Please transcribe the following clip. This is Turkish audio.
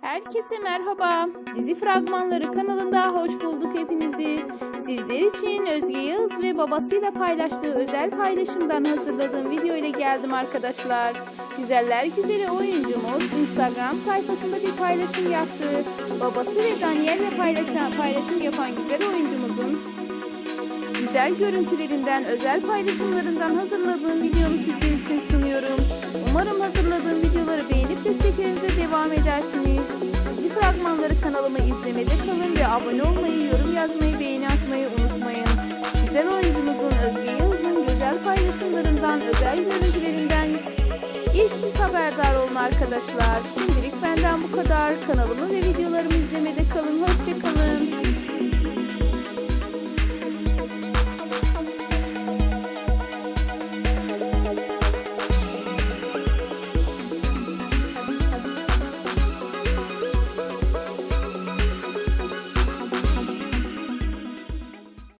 Herkese merhaba. Dizi fragmanları kanalında hoş bulduk hepinizi. Sizler için Özge Yağız ve babasıyla paylaştığı özel paylaşımdan hazırladığım video ile geldim arkadaşlar. Güzeller güzeli oyuncumuz Instagram sayfasında bir paylaşım yaptı. Babası ve Daniel'le paylaşan, paylaşım yapan güzel oyuncumuzun güzel görüntülerinden, özel paylaşımlarından hazırladığım fragmanları kanalımı izlemede kalın ve abone olmayı, yorum yazmayı, beğeni atmayı unutmayın. Güzel oyuncumuzun Özge Yıldız'ın güzel paylaşımlarından, özel görüntülerinden ilk siz haberdar olun arkadaşlar. Şimdilik benden bu kadar. Kanalımı ve